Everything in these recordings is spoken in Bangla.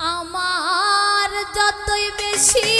আমার যতই বেশি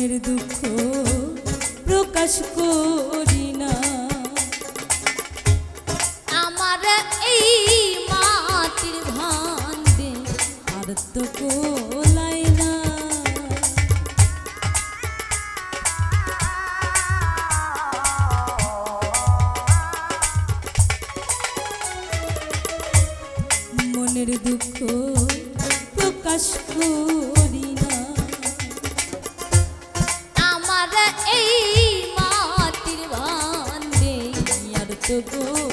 মনের দুঃখ প্রকাশ করি না। আমার এই মাটির ভান্ডে আর তো গো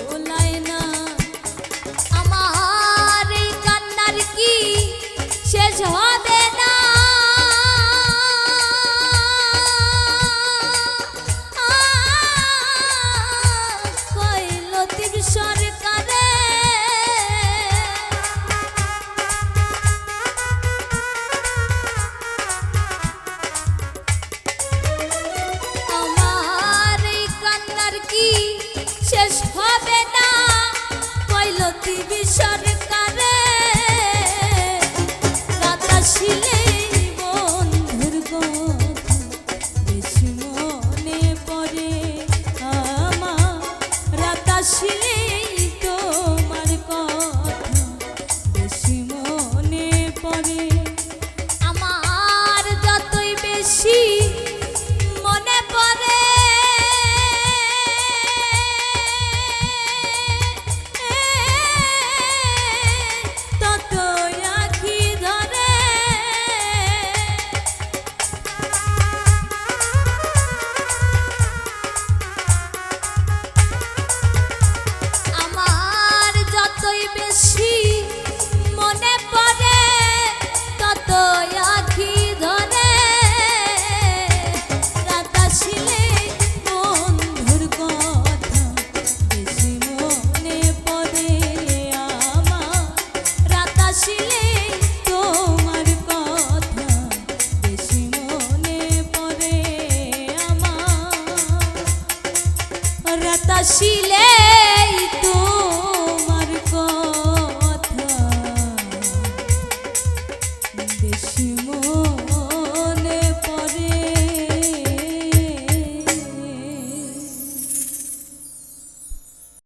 পৃথিবী